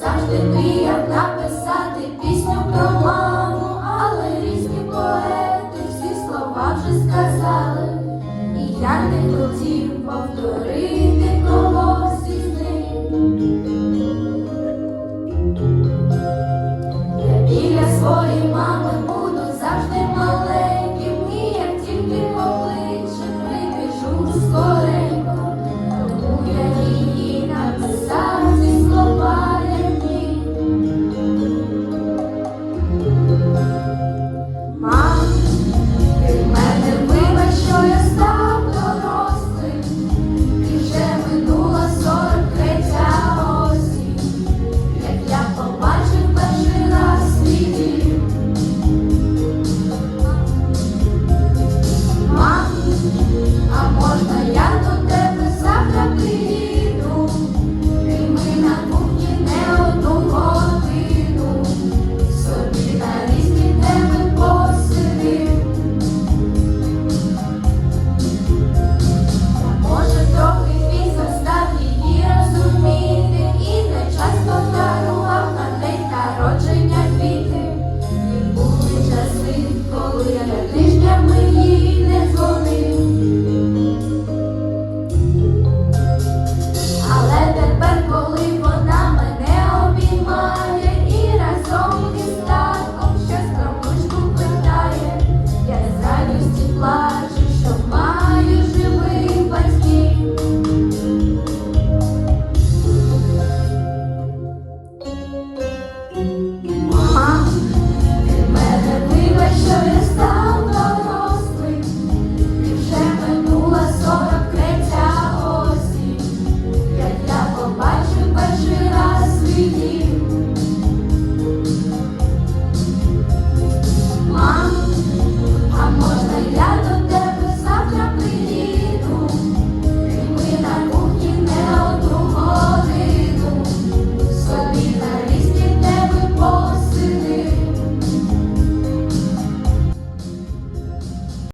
завжди мріяв написати пісню про маму, але різні поети всі слова вже сказали, і я не хотів повторити когось із ним. Я біля своєї мами буду завжди мале. коли тижнями їй не дзвонив. Але тепер, коли вона мене обіймає і разом із татком щось крамочку питає, я з радістю плачу, що маю живих батьків.